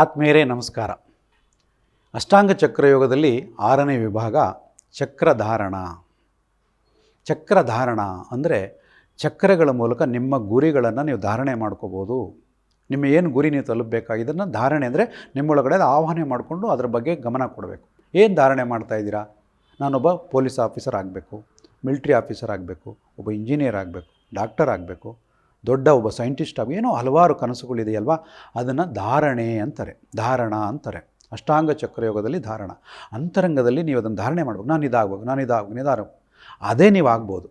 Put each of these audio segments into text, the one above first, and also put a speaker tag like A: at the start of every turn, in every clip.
A: ಆತ್ಮೀಯರೇ, ನಮಸ್ಕಾರ. ಅಷ್ಟಾಂಗ ಚಕ್ರಯೋಗದಲ್ಲಿ ಆರನೇ ವಿಭಾಗ ಚಕ್ರಧಾರಣ. ಚಕ್ರಧಾರಣ ಅಂದರೆ ಚಕ್ರಗಳ ಮೂಲಕ ನಿಮ್ಮ ಗುರಿಗಳನ್ನು ನೀವು ಧಾರಣೆ ಮಾಡ್ಕೋಬೋದು. ನಿಮ್ಮ ಏನು ಗುರಿ ನೀವು ತಲುಪಬೇಕಾಗಿದ್ದನ್ನು ಧಾರಣೆ ಅಂದರೆ ನಿಮ್ಮೊಳಗಡೆ ಆವಾಹನೆ ಮಾಡಿಕೊಂಡು ಅದರ ಬಗ್ಗೆ ಗಮನ ಕೊಡಬೇಕು. ಏನು ಧಾರಣೆ ಮಾಡ್ತಾ ಇದ್ದೀರಾ? ನಾನೊಬ್ಬ ಪೊಲೀಸ್ ಆಫೀಸರ್ ಆಗಬೇಕು, ಮಿಲ್ಟ್ರಿ ಆಫೀಸರ್ ಆಗಬೇಕು, ಒಬ್ಬ ಇಂಜಿನಿಯರ್ ಆಗಬೇಕು, ಡಾಕ್ಟರ್ ಆಗಬೇಕು ದೊಡ್ಡ ಒಬ್ಬ ಸೈಂಟಿಸ್ಟ್ ಆಗಿ ಏನೋ ಹಲವಾರು ಕನಸುಗಳಿದೆಯಲ್ವಾ ಅದನ್ನು ಧಾರಣೆ ಅಂತಾರೆ. ಧಾರಣ ಅಂತಾರೆ. ಅಷ್ಟಾಂಗ ಚಕ್ರಯೋಗದಲ್ಲಿ ಧಾರಣ. ಅಂತರಂಗದಲ್ಲಿ ನೀವು ಅದನ್ನು ಧಾರಣೆ ಮಾಡಬೇಕು. ನಾನು ಇದಾಗಬೇಕು ನಾನು ಇದಾಗಬೇಕು ನಿಧಾರ ಅದೇ ನೀವು ಆಗ್ಬೋದು.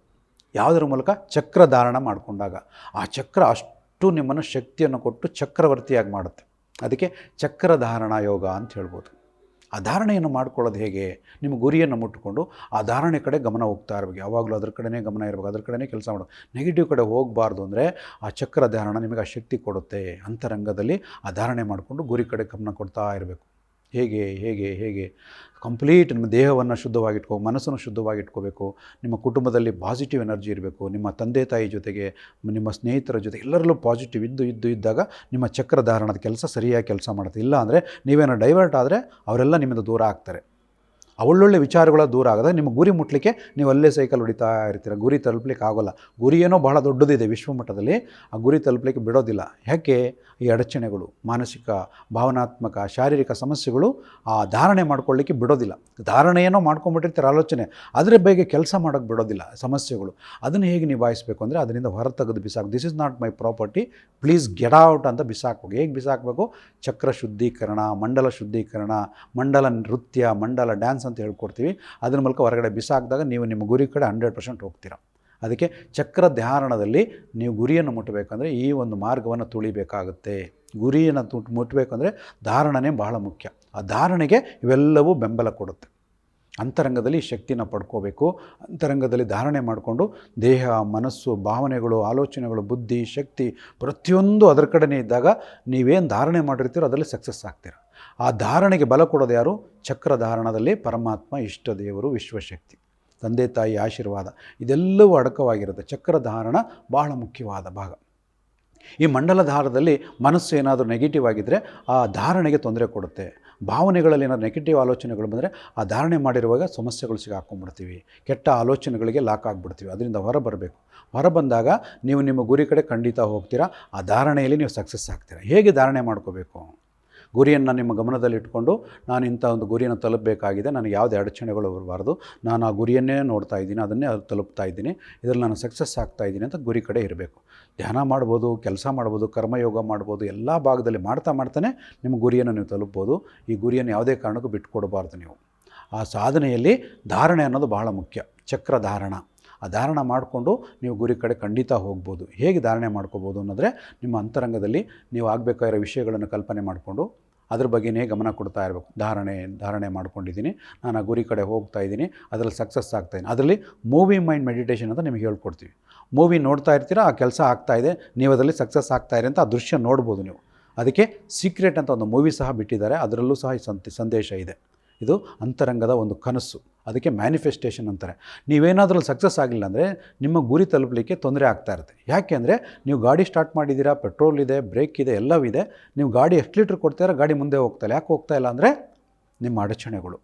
A: ಯಾವುದರ ಮೂಲಕ? ಚಕ್ರ ಧಾರಣ ಮಾಡಿಕೊಂಡಾಗ. ಆ ಚಕ್ರ ಅಷ್ಟು ನಿಮ್ಮನ್ನು ಶಕ್ತಿಯನ್ನು ಕೊಟ್ಟು ಚಕ್ರವರ್ತಿಯಾಗಿ ಮಾಡುತ್ತೆ. ಅದಕ್ಕೆ ಚಕ್ರಧಾರಣ ಯೋಗ ಅಂತ ಹೇಳ್ಬೋದು. ಆ ಧಾರಣೆಯನ್ನು ಮಾಡ್ಕೊಳ್ಳೋದು ಹೇಗೆ? ನಿಮ್ಮ ಗುರಿಯನ್ನು ಮುಟ್ಟುಕೊಂಡು ಆ ಧಾರಣೆ ಕಡೆ ಗಮನ ಹೋಗ್ತಾ ಇರಬೇಕು. ಯಾವಾಗಲೂ ಅದ್ರ ಕಡೆನೇ ಗಮನ ಇರಬೇಕು. ಅದ್ರ ಕಡೆನೇ ಕೆಲಸ ಮಾಡೋದು ನೆಗೆಟಿವ್ ಕಡೆ ಹೋಗಬಾರ್ದು ಅಂದರೆ ಆ ಚಕ್ರ ಧಾರಣ ನಿಮಗೆ ಆ ಶಕ್ತಿ ಕೊಡುತ್ತೆ. ಅಂತರಂಗದಲ್ಲಿ ಆ ಧಾರಣೆ ಮಾಡಿಕೊಂಡು ಗುರಿ ಕಡೆ ಗಮನ ಕೊಡ್ತಾ ಇರಬೇಕು. ಹೇಗೆ ಹೇಗೆ ಹೇಗೆ? ಕಂಪ್ಲೀಟ್ ನಿಮ್ಮ ದೇಹವನ್ನು ಶುದ್ಧವಾಗಿಟ್ಕೋ, ಮನಸ್ಸನ್ನು ಶುದ್ಧವಾಗಿಟ್ಕೋಬೇಕು. ನಿಮ್ಮ ಕುಟುಂಬದಲ್ಲಿ ಪಾಸಿಟಿವ್ ಎನರ್ಜಿ ಇರಬೇಕು. ನಿಮ್ಮ ತಂದೆ, ತಾಯಿ ಜೊತೆಗೆ, ನಿಮ್ಮ ಸ್ನೇಹಿತರ ಜೊತೆ ಎಲ್ಲರಲ್ಲೂ ಪಾಸಿಟಿವ್ ಇದ್ದು ಇದ್ದು, ಇದ್ದಾಗ ನಿಮ್ಮ ಚಕ್ರಧಾರಣದ ಕೆಲಸ ಸರಿಯಾಗಿ ಕೆಲಸ ಮಾಡುತ್ತೆ. ಇಲ್ಲ ಅಂದರೆ ನೀವೇನೋ ಡೈವರ್ಟ್ ಆದರೆ ಅವರೆಲ್ಲ ನಿಮ್ಮಿಂದ ದೂರ ಆಗ್ತಾರೆ. ಒಳ್ಳೊಳ್ಳೆ ವಿಚಾರಗಳ ದೂರ ಆಗದೆ ನಿಮ್ಮ ಗುರಿ ಮುಟ್ಲಿಕ್ಕೆ ನೀವು ಅಲ್ಲೇ ಸೈಕಲ್ ಹೊಡಿತಾ ಇರ್ತೀರ. ಗುರಿ ತಲುಪಲಿಕ್ಕೆ ಆಗೋಲ್ಲ. ಗುರಿ ಏನೋ ಬಹಳ ದೊಡ್ಡದಿದೆ ವಿಶ್ವಮಟ್ಟದಲ್ಲಿ ಆ ಗುರಿ ತಲುಪಲಿಕ್ಕೆ ಬಿಡೋದಿಲ್ಲ. ಯಾಕೆ? ಈ ಅಡಚಣೆಗಳು, ಮಾನಸಿಕ, ಭಾವನಾತ್ಮಕ, ಶಾರೀರಿಕ ಸಮಸ್ಯೆಗಳು ಆ ಧಾರಣೆ ಮಾಡ್ಕೊಳ್ಳಿಕ್ಕೆ ಬಿಡೋದಿಲ್ಲ. ಧಾರಣೆಯೇನೋ ಮಾಡ್ಕೊಂಬಿಟ್ಟಿರ್ತಾರೆ ಆಲೋಚನೆ. ಅದರ ಬಗ್ಗೆ ಕೆಲಸ ಮಾಡೋಕ್ಕೆ ಬಿಡೋದಿಲ್ಲ ಸಮಸ್ಯೆಗಳು. ಅದನ್ನು ಹೇಗೆ ನಿಭಾಯಿಸಬೇಕು ಅಂದರೆ ಅದರಿಂದ ಹೊರ ತೆಗೆದು ಬಿಸಾಕು. This is not my property please get out ಅಂತ ಬಿಸಾಕಬೇಕು ಹೇಗೆ ಬಿಸಾಕಬೇಕು? ಚಕ್ರ ಶುದ್ಧೀಕರಣ, ಮಂಡಲ ಶುದ್ಧೀಕರಣ, ಮಂಡಲ ನೃತ್ಯ, ಮಂಡಲ ಡ್ಯಾನ್ಸ್ ಅಂತ ಹೇಳ್ಕೊಡ್ತೀವಿ. ಅದ್ರ ಮೂಲಕ ಹೊರಗಡೆ ಬಿಸಾಕಿದಾಗ ನೀವು ನಿಮ್ಮ ಗುರಿ ಕಡೆ ಹಂಡ್ರೆಡ್ ಪರ್ಸೆಂಟ್ ಹೋಗ್ತೀರಾ. ಅದಕ್ಕೆ ಚಕ್ರ ಧ್ಯಾನದಲ್ಲಿ ನೀವು ಗುರಿಯನ್ನು ಮುಟ್ಟಬೇಕಂದ್ರೆ ಈ ಒಂದು ಮಾರ್ಗವನ್ನು ತುಳಿಬೇಕಾಗುತ್ತೆ. ಗುರಿಯನ್ನು ತುಟ್ ಮುಟ್ಟಬೇಕಂದ್ರೆ ಧಾರಣನೇ ಬಹಳ ಮುಖ್ಯ. ಆ ಧಾರಣೆಗೆ ಇವೆಲ್ಲವೂ ಬೆಂಬಲ ಕೊಡುತ್ತೆ. ಅಂತರಂಗದಲ್ಲಿ ಶಕ್ತಿನ ಪಡ್ಕೋಬೇಕು. ಅಂತರಂಗದಲ್ಲಿ ಧಾರಣೆ ಮಾಡಿಕೊಂಡು ದೇಹ, ಮನಸ್ಸು, ಭಾವನೆಗಳು, ಆಲೋಚನೆಗಳು, ಬುದ್ಧಿ, ಶಕ್ತಿ ಪ್ರತಿಯೊಂದು ಅದರ ಕಡೆನೇ ಇದ್ದಾಗ ನೀವೇನು ಧಾರಣೆ ಮಾಡಿರ್ತೀರೋ ಅದರಲ್ಲಿ ಸಕ್ಸಸ್ ಆಗ್ತೀರ. ಆ ಧಾರಣೆಗೆ ಬಲ ಕೊಡೋದು ಯಾರು? ಚಕ್ರ ಧಾರಣದಲ್ಲಿ ಪರಮಾತ್ಮ ಇಷ್ಟ ದೇವರು ವಿಶ್ವಶಕ್ತಿ. ತಂದೆ ತಾಯಿ ಆಶೀರ್ವಾದ ಇದೆಲ್ಲವೂ ಅಡಕವಾಗಿರುತ್ತೆ. ಚಕ್ರಧಾರಣ ಬಹಳ ಮುಖ್ಯವಾದ ಭಾಗ. ಈ ಮಂಡಲ ಧಾರದಲ್ಲಿ ಮನಸ್ಸು ಏನಾದರೂ ನೆಗೆಟಿವ್ ಆಗಿದ್ದರೆ ಆ ಧಾರಣೆಗೆ ತೊಂದರೆ ಕೊಡುತ್ತೆ. ಭಾವನೆಗಳಲ್ಲಿ ಏನಾದರೂ ನೆಗೆಟಿವ್ ಆಲೋಚನೆಗಳು ಬಂದರೆ ಆ ಧಾರಣೆ ಮಾಡಿರುವಾಗ ಸಮಸ್ಯೆಗಳು ಸಿಗಾಕೊಂಡ್ಬಿಡ್ತೀವಿ. ಕೆಟ್ಟ ಆಲೋಚನೆಗಳಿಗೆ ಲಾಕ್ ಆಗಿಬಿಡ್ತೀವಿ. ಅದರಿಂದ ಹೊರ ಬರಬೇಕು. ಹೊರ ಬಂದಾಗ ನೀವು ನಿಮ್ಮ ಗುರಿ ಕಡೆ ಖಂಡಿತ ಹೋಗ್ತೀರಾ? ಆ ಧಾರಣೆಯಲ್ಲಿ ನೀವು ಸಕ್ಸಸ್ ಆಗ್ತೀರಾ? ಹೇಗೆ ಧಾರಣೆ ಮಾಡ್ಕೋಬೇಕು? ಗುರಿಯನ್ನು ನಿಮ್ಮ ಗಮನದಲ್ಲಿ ಇಟ್ಕೊಂಡು ನಾನು ಇಂಥ ಒಂದು ಗುರಿಯನ್ನು ತಲುಪಬೇಕಾಗಿದೆ, ನನಗೆ ಯಾವುದೇ ಅಡಚಣೆಗಳು ಬರಬಾರ್ದು, ನಾನು ಆ ಗುರಿಯನ್ನೇ ನೋಡ್ತಾ ಇದ್ದೀನಿ, ಅದನ್ನೇ ಅದು ತಲುಪ್ತಾ ಇದ್ದೀನಿ, ಇದರಲ್ಲಿ ನಾನು ಸಕ್ಸಸ್ ಆಗ್ತಾ ಇದ್ದೀನಿ ಅಂತ ಗುರಿ ಕಡೆ ಇರಬೇಕು. ಧ್ಯಾನ ಮಾಡ್ಬೋದು, ಕೆಲಸ ಮಾಡ್ಬೋದು, ಕರ್ಮಯೋಗ ಮಾಡ್ಬೋದು, ಎಲ್ಲ ಭಾಗದಲ್ಲಿ ಮಾಡ್ತಾ ಮಾಡ್ತಾನೆ ನಿಮ್ಮ ಗುರಿಯನ್ನು ನೀವು ತಲುಪ್ಬೋದು. ಈ ಗುರಿಯನ್ನು ಯಾವುದೇ ಕಾರಣಕ್ಕೂ ಬಿಟ್ಕೊಡಬಾರ್ದು ನೀವು. ಆ ಸಾಧನೆಯಲ್ಲಿ ಧಾರಣೆ ಅನ್ನೋದು ಬಹಳ ಮುಖ್ಯ ಚಕ್ರ ಧಾರಣ ಆ ಧಾರಣ ಮಾಡಿಕೊಂಡು ನೀವು ಗುರಿ ಕಡೆ ಖಂಡಿತ ಹೋಗ್ಬೋದು. ಹೇಗೆ ಧಾರಣೆ ಮಾಡ್ಕೋಬೋದು ಅನ್ನೋದ್ರೆ ನಿಮ್ಮ ಅಂತರಂಗದಲ್ಲಿ ನೀವು ಆಗಬೇಕಾಗಿರೋ ವಿಷಯಗಳನ್ನು ಕಲ್ಪನೆ ಮಾಡಿಕೊಂಡು ಅದ್ರ ಬಗ್ಗೆನೇ ಗಮನ ಕೊಡ್ತಾ ಇರಬೇಕು. ಧಾರಣೆ ಧಾರಣೆ ಮಾಡ್ಕೊಂಡಿದ್ದೀನಿ. ನಾನು ಆ ಗುರಿ ಕಡೆ ಹೋಗ್ತಾ ಇದ್ದೀನಿ. ಅದರಲ್ಲಿ ಸಕ್ಸಸ್ ಆಗ್ತಾಯಿದ್ದೀನಿ ಅದರಲ್ಲಿ ಮೂವಿ ಮೈಂಡ್ ಮೆಡಿಟೇಷನ್ ಅಂತ ನಿಮಗೆ ಹೇಳ್ಕೊಡ್ತೀವಿ. ಮೂವಿ ನೋಡ್ತಾ ಇರ್ತೀರಾ? ಆ ಕೆಲಸ ಆಗ್ತಾ ಇದೆ. ನೀವು ಅದರಲ್ಲಿ ಸಕ್ಸಸ್ ಆಗ್ತಾ ಇದೆ ಅಂತ ಆ ದೃಶ್ಯ ನೋಡ್ಬೋದು ನೀವು. ಅದಕ್ಕೆ ಸೀಕ್ರೆಟ್ ಅಂತ ಒಂದು ಮೂವಿ ಸಹ ಬಿಟ್ಟಿದ್ದಾರೆ. ಅದರಲ್ಲೂ ಸಹ ಈ ಸಂದೇಶ ಇದೆ. ಇದು ಅಂತರಂಗದ ಒಂದು ಕನಸು. ಅದಕ್ಕೆ ಮ್ಯಾನಿಫೆಸ್ಟೇಷನ್ ಅಂತಾರೆ. ನೀವೇನಾದರೂ ಸಕ್ಸಸ್ ಆಗಿಲ್ಲ ಅಂದರೆ ನಿಮ್ಮ ಗುರಿ ತಲುಪಲಿಕ್ಕೆ ತೊಂದರೆ ಆಗ್ತಾ ಇರುತ್ತೆ. ಯಾಕೆ ಅಂದರೆ ನೀವು ಗಾಡಿ ಸ್ಟಾರ್ಟ್ ಮಾಡಿದ್ದೀರಾ ಪೆಟ್ರೋಲ್ ಇದೆ ಬ್ರೇಕ್ ಇದೆ ಎಲ್ಲವಿದೆ ನೀವು ಗಾಡಿ ಎಷ್ಟು ಲೀಟ್ರ್ ಕೊಡ್ತಾಯಿರೋ ಗಾಡಿ ಮುಂದೆ ಹೋಗ್ತಾ ಇಲ್ಲ. ಯಾಕೆ ಹೋಗ್ತಾ ಇಲ್ಲ ಅಂದರೆ ನಿಮ್ಮ ಅಡಚಣೆಗಳು.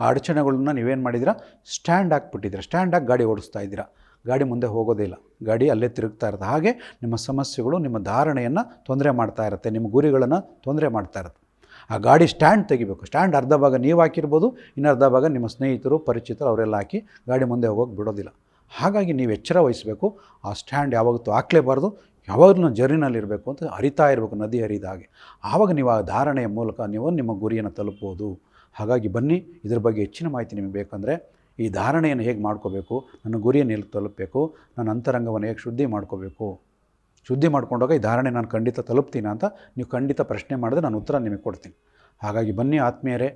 A: ಆ ಅಡಚಣೆಗಳನ್ನ ನೀವೇನು ಮಾಡಿದ್ದೀರಾ ಸ್ಟ್ಯಾಂಡ್ ಹಾಕ್ಬಿಟ್ಟಿದ್ದೀರಾ. ಸ್ಟ್ಯಾಂಡ್ ಹಾಕಿ ಗಾಡಿ ಓಡಿಸ್ತಾ ಇದ್ದೀರಾ. ಗಾಡಿ ಮುಂದೆ ಹೋಗೋದಿಲ್ಲ ಗಾಡಿ ಅಲ್ಲೇ ತಿರುಗ್ತಾ ಇರುತ್ತೆ. ಹಾಗೆ ನಿಮ್ಮ ಸಮಸ್ಯೆಗಳು, ನಿಮ್ಮ ಧಾರಣೆಯನ್ನು ತೊಂದರೆ ಮಾಡ್ತಾ ಇರುತ್ತೆ. ನಿಮ್ಮ ಗುರಿಗಳನ್ನು ತೊಂದರೆ ಮಾಡ್ತಾ ಇರುತ್ತೆ. ಆ ಗಾಡಿ ಸ್ಟ್ಯಾಂಡ್ ತೆಗಿಬೇಕು. ಸ್ಟ್ಯಾಂಡ್ ಅರ್ಧ ಭಾಗ ನೀವು ಹಾಕಿರ್ಬೋದು, ಇನ್ನು ಅರ್ಧ ಭಾಗ ನಿಮ್ಮ ಸ್ನೇಹಿತರು, ಪರಿಚಿತರು ಅವರೆಲ್ಲ ಹಾಕಿ ಗಾಡಿ ಮುಂದೆ ಹೋಗೋಕೆ ಬಿಡೋದಿಲ್ಲ. ಹಾಗಾಗಿ ನೀವು ಎಚ್ಚರ ವಹಿಸಬೇಕು. ಆ ಸ್ಟ್ಯಾಂಡ್ ಯಾವತ್ತೂ ಹಾಕ್ಲೇಬಾರ್ದು. ಯಾವಾಗಲೂ ಜರ್ನಿನಲ್ಲಿರಬೇಕು ಅಂತ ಅರಿತಾ ಇರಬೇಕು, ನದಿ ಹರಿದ ಹಾಗೆ. ಆವಾಗ ನೀವು ಆ ಧಾರಣೆಯ ಮೂಲಕ ನೀವು ನಿಮ್ಮ ಗುರಿಯನ್ನು ತಲುಪ್ಬೋದು. ಹಾಗಾಗಿ ಬನ್ನಿ, ಇದ್ರ ಬಗ್ಗೆ ಹೆಚ್ಚಿನ ಮಾಹಿತಿ ನಿಮಗೆ ಬೇಕಂದರೆ ಈ ಧಾರಣೆಯನ್ನು ಹೇಗೆ ಮಾಡ್ಕೋಬೇಕು, ನನ್ನ ಗುರಿಯನ್ನು ಎಲ್ಲಿ ತಲುಪಬೇಕು, ನನ್ನ ಅಂತರಂಗವನ್ನು ಹೇಗೆ ಶುದ್ಧಿ ಮಾಡ್ಕೋಬೇಕು. ಶುದ್ಧಿ ಮಾಡ್ಕೊಂಡಾಗ ಈ ಧಾರಣೆ ನಾನು ಖಂಡಿತ ತಲುಪ್ತೀನಿ ಅಂತ ನೀವು ಖಂಡಿತ ಪ್ರಶ್ನೆ ಮಾಡಿದ್ರೆ ನಾನು ಉತ್ತರ ನಿಮಗೆ ಕೊಡ್ತೀನಿ. ಹಾಗಾಗಿ ಬನ್ನಿ ಆತ್ಮೀಯರೇ,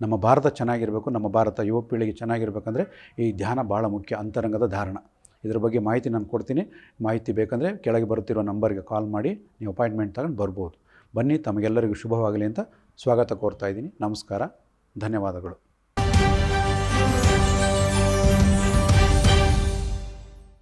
A: ನಮ್ಮ ಭಾರತ ಚೆನ್ನಾಗಿರಬೇಕು, ನಮ್ಮ ಭಾರತ ಯುವ ಪೀಳಿಗೆ ಚೆನ್ನಾಗಿರ್ಬೇಕಂದ್ರೆ ಈ ಧ್ಯಾನ ಭಾಳ ಮುಖ್ಯ, ಅಂತರಂಗದ ಧಾರಣ. ಇದ್ರ ಬಗ್ಗೆ ಮಾಹಿತಿ ನಾನು ಕೊಡ್ತೀನಿ. ಮಾಹಿತಿ ಬೇಕಂದರೆ ಕೆಳಗೆ ಬರುತ್ತಿರೋ ನಂಬರ್ಗೆ ಕಾಲ್ ಮಾಡಿ, ನೀವು ಅಪಾಯಿಂಟ್ಮೆಂಟ್ ತಗೊಂಡು ಬರ್ಬೋದು. ಬನ್ನಿ, ತಮಗೆಲ್ಲರಿಗೂ ಶುಭವಾಗಲಿ ಅಂತ ಸ್ವಾಗತ ಕೋರ್ತಾ ಇದ್ದೀನಿ. ನಮಸ್ಕಾರ, ಧನ್ಯವಾದಗಳು.